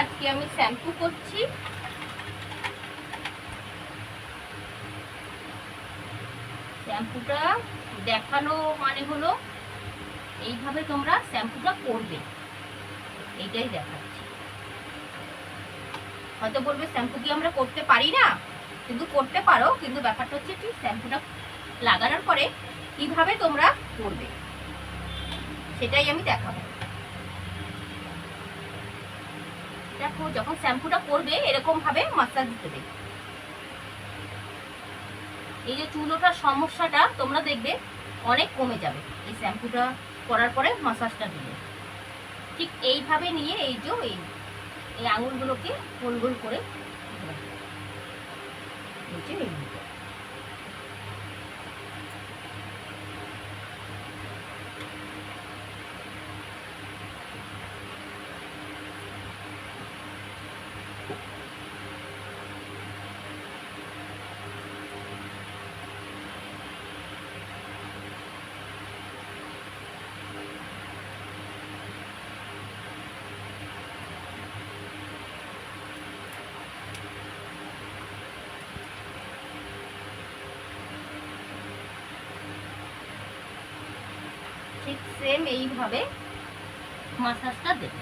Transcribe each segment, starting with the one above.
আজকে আমি শ্যাম্পু করছি। শ্যাম্পুটা দেখানো মানে হলো এইভাবে তোমরা শ্যাম্পুটা করবে। এইটাই দেখাচ্ছি। হয়তো বলবে, শ্যাম্পু কি আমরা করতে পারি না? কিন্তু করতে পারো, কিন্তু ব্যাপারটা হচ্ছে কি, শ্যাম্পুটা লাগানোর পরে কীভাবে তোমরা করবে? সেটাই আমি দেখাবো। দেখো, যখন শ্যাম্পুটা করবে, এরকম ভাবে মাসাজ দিতে দেবে। এই যে চুল ওঠার সমস্যাটা, তোমরা দেখবে অনেক কমে যাবে। এই শ্যাম্পুটা করার পরে মাসাজটা দিলে। ঠিক এইভাবে নিয়ে এই যে এই এই আঙুলগুলোকে গোল গোল করে নিচে। ঠিক সেম এইভাবে মাসাজটা দেবে।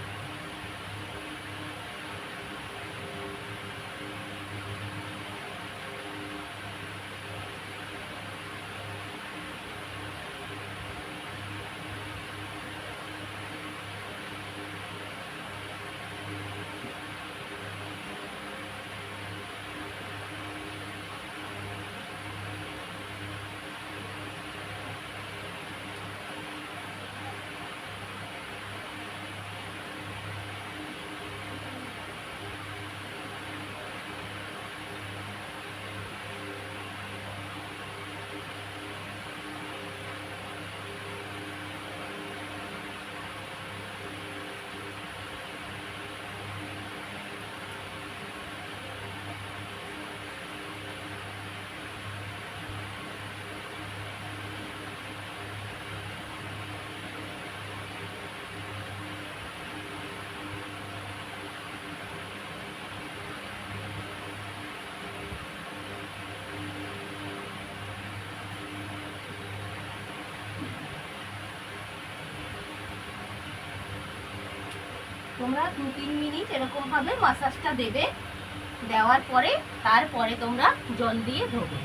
তোমরা দু তিন মিনিট এরকমভাবে মাসাজটা দেবে দেওয়ার পরে তারপরে তোমরা জল দিয়ে ধোবে।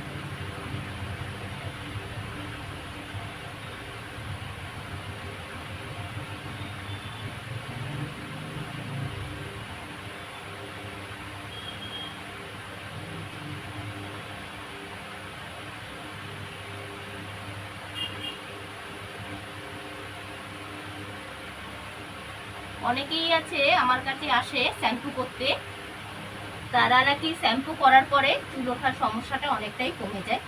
অনেকেই আছে, আমার কাছে আসে শ্যাম্পু করতে। তারা নাকি শ্যাম্পু করার পরে চুল ওঠার সমস্যাটা অনেকটাই কমে যায়।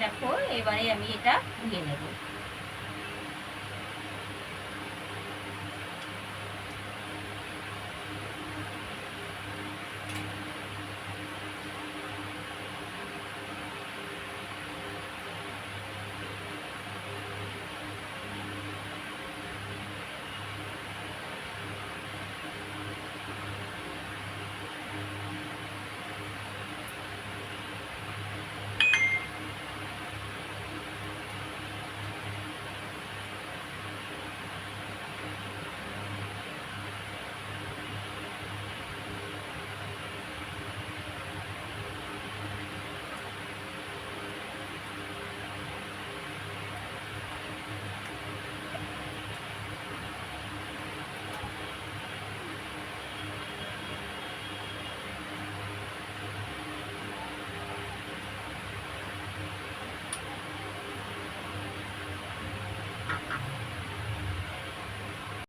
দেখো, এবারে আমি এটা ধুয়ে নেব।